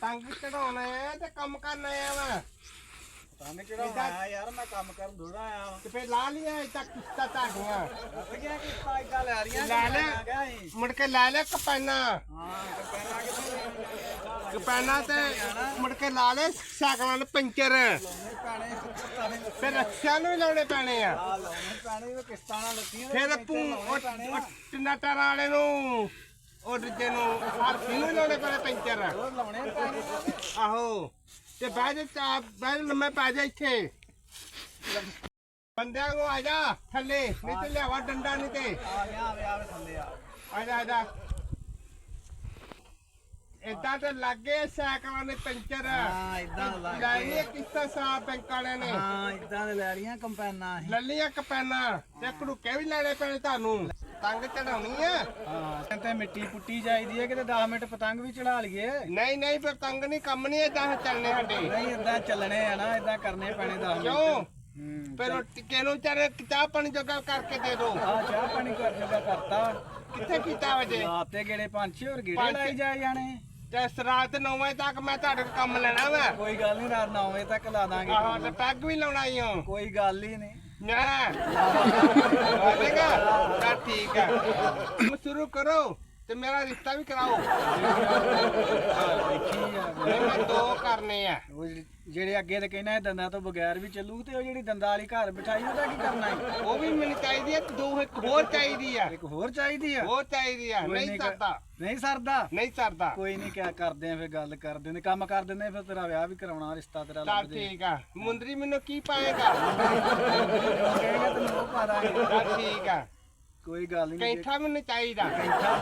ਤੰਗ ਚੜਾਉਣਾ ਆ ਤੇ ਕੰਮ ਕਰਨ ਆਇਆ ਵਾ। ਤੰਗ ਚੜਾਉਣਾ ਆਇਆ ਯਾਰ ਮੈਂ ਕੰਮ ਕਰਨ ਥੋੜਾ ਆਇਆ ਵਾਂ। ਤੇ ਫੇਰ ਲਾ ਲਿਆ ਇੱਥੇ ਕਿਸ਼ਤਾਂ ਤੁਹਾਡੀਆਂ। ਵਧੀਆ ਕਿਸ਼ਤਾਂ ਏਦਾਂ ਲੈ ਰਹੀਆਂ ਲੈ ਲੈ। ਆ ਗਿਆ ਸੀ। ਮੁੜ ਕੇ ਲੈ ਲੈ ਕਪੈਨਾ। ਹਾਂ ਤੇ ਕਪੈਨਾ ਤੇ ਮੁੜ ਕੇ ਲਾ ਲੈ ਸਾਈਕਲਾਂ ਦੇ ਪੰਚਰ। ਪੈਣੇ ਨੇ ਫਿਰ ਰੱਸਿਆਂ ਨੂੰ ਵੀ ਲਾਉਣੇ ਪੈਣੇ ਆ। ਆ ਲਾਉਣੇ ਪੈਣੇ ਉਹ ਕਿਸ਼ਤਾਂ ਨਾਲ ਲੱਤੀਆਂ ਫਿਰ ਪੂ ਟਿੰਨਾ ਟਾਰਾਂ ਵਾਲੇ ਨੂੰ। ਉਹ ਦੂਜੇ ਨੂੰ ਨੂੰ ਲਾਉਣੇ ਪੈਣੇ ਪੰਚਰ ਆਹੋ ਤੇ ਬਹਿ ਜਾ ਚਾ ਬਹਿ ਜਾ ਲੰਮੇ ਪੈ ਜਾ ਇੱਥੇ। ਬੰਦਿਆਂ ਨੂੰ ਆ ਜਾ ਥੱਲੇ ਨਹੀਂ ਤੇ ਲਿਆਵਾ ਡੰਡਾ ਨਹੀਂ ਤੇ। ਆ ਗਿਆ ਆਵੇ ਆਵੇ ਥੱਲੇ ਆ ਆ ਜਾ ਆ ਜਾ। ਏਦਾਂ ਤੇ ਲੱਗੇ ਸਾਈਕਲਾਂ ਦੇ ਪੰਚਰ। ਹਾਂ ਇਦਾਂ ਲੱਗ ਲੈ ਇਹ ਕਿੱਥੇ ਸਾਫ਼ ਬੈਂਕ ਵਾਲਿਆਂ ਨੇ। ਹਾਂ ਇਦਾਂ ਦੇ ਲੈ ਰਹੀਆਂ ਕੰਪੈਨਾਂ ਲੱਲੀਆਂ ਕਪੈਨਾ ਤੇ ਕੜੂਕੇ ਵੀ ਲੈਣੇ ਪੈਣੇ ਤੁਹਾਨੂੰ। ਤੰਗ ਚੜਾਉਣੀ ਆ। ਹਾਂ ਤੇ ਮਿੱਟੀ ਪੁੱਟੀ ਜਾਈਦੀ ਹੈ ਕਿਤੇ 10 ਮਿੰਟ ਪਤੰਗ ਵੀ ਚੜਾ ਲਈਏ। ਨਹੀਂ ਨਹੀਂ ਫਿਰ ਤੰਗ ਨਹੀਂ ਕੰਮ ਨਹੀਂ ਏਦਾਂ ਚੱਲਣੇ ਸਾਡੇ। ਨਹੀਂ ਇਦਾਂ ਚੱਲਣੇ ਆ ਨਾ ਇਦਾਂ ਕਰਨੇ ਪੈਣੇ 10 ਮਿੰਟ। ਕਿਉਂ? ਹੂੰ ਫਿਰ ਟਿੱਕੇ ਨੂੰ ਚਾਰੇ ਚਾਹ ਪਾਣੀ ਜੋਗਾ ਕਰਕੇ ਦੇ ਦੋ। ਆ ਚਾਹ ਪਾਣੀ ਕਰ ਜਗਾ ਕਰਤਾ। ਕਿੱਥੇ ਕੀਤਾ ਵਜੇ? ਰਾਤ ਤੇ ਗੇੜੇ ਪੰਜ ਛੇ ਹੋਰ ਗੇੜੇ ਲਾਈ। ਜਾਏ ਜਾਣੇ। ਇਸ ਰਾਤ 9 ਵਜੇ ਤੱਕ ਮੈਂ ਤੁਹਾਡੇ ਕੋਲ ਕੰਮ ਲੈਣਾ ਵਾ। ਕੋਈ ਗੱਲ ਨਹੀਂ ਰਾਤ 9 ਵਜੇ ਤੱਕ ਲਾ ਦਾਂਗੇ ਆਹੋ ਤੇ ਪੈਗ ਵੀ ਲਾਉਣਾ ਹੀ ਹਾਂ ਕੋਈ ਗੱਲ ਹੀ ਨਹੀਂ। ਨਾ। ਆਵੇਗਾ ਤਾਂ ਠੀਕ ਹੈ। ਤੁਮ ਸ਼ੁਰੂ ਕਰੋ ਤੇ ਮੇਰਾ ਰਿਸ਼ਤਾ ਵੀ ਕਰਾਓ। ਕਰਨੇ ਆ। ਉਹ ਜਿਹੜੇ ਅੱਗੇ ਤੇ ਕਹਿੰਦਾ ਇਹ ਦੰਦਾਂ ਤੋਂ ਬਗੈਰ ਵੀ ਚੱਲੂ ਤੇ ਉਹ ਜਿਹੜੀ ਦੰਦਾਂ ਵਾਲੀ ਘਰ ਬਿਠਾਈ ਉਹਦਾ ਕੀ ਕਰਨਾ ਹੈ? ਉਹ ਵੀ ਮੈਨੂੰ ਚਾਹੀਦੀ ਹੈ ਤੇ ਦੋ ਇੱਕ ਹੋਰ ਚਾਹੀਦੀ ਆ। ਇੱਕ ਹੋਰ ਚਾਹੀਦੀ ਆ? ਹੋਰ ਚਾਹੀਦੀ ਆ। ਨਹੀਂ ਕਰ- ਸਰਦਾ। ਨਹੀਂ ਸਰਦਾ? ਨਹੀਂ ਸਰਦਾ। ਕੋਈ ਨਹੀਂ ਕਿਆ ਕਰਦੇ ਆ ਫਿਰ ਗੱਲ ਕਰਦੇ ਨੇ। ਕੰਮ ਕਰ ਦਿੰਦੇ ਆ, ਫਿਰ ਤੇਰਾ ਵਿਆਹ ਵੀ ਕਰਾਉਣਾ ਰਿਸ਼ਤਾ ਤੇਰਾ ਲੱਭ ਦੇ ਠੀਕ ਆ। ਮੁੰਦਰੀ ਮੈਨੂੰ ਕੀ ਪਾਏਗਾ? ਕਹੇਗਾ ਤੈਨੂੰ ਉਹ ਪਾ ਦਾਂਗੇ। ਚੱਲ ਠੀਕ ਆ। ਕੋਈ ਗੱਲ ਨਹੀਂ ਕੈਂਠਾ ਮੈਨੂੰ ਚਾਹੀਦਾ। ਕੈਂਠਾ।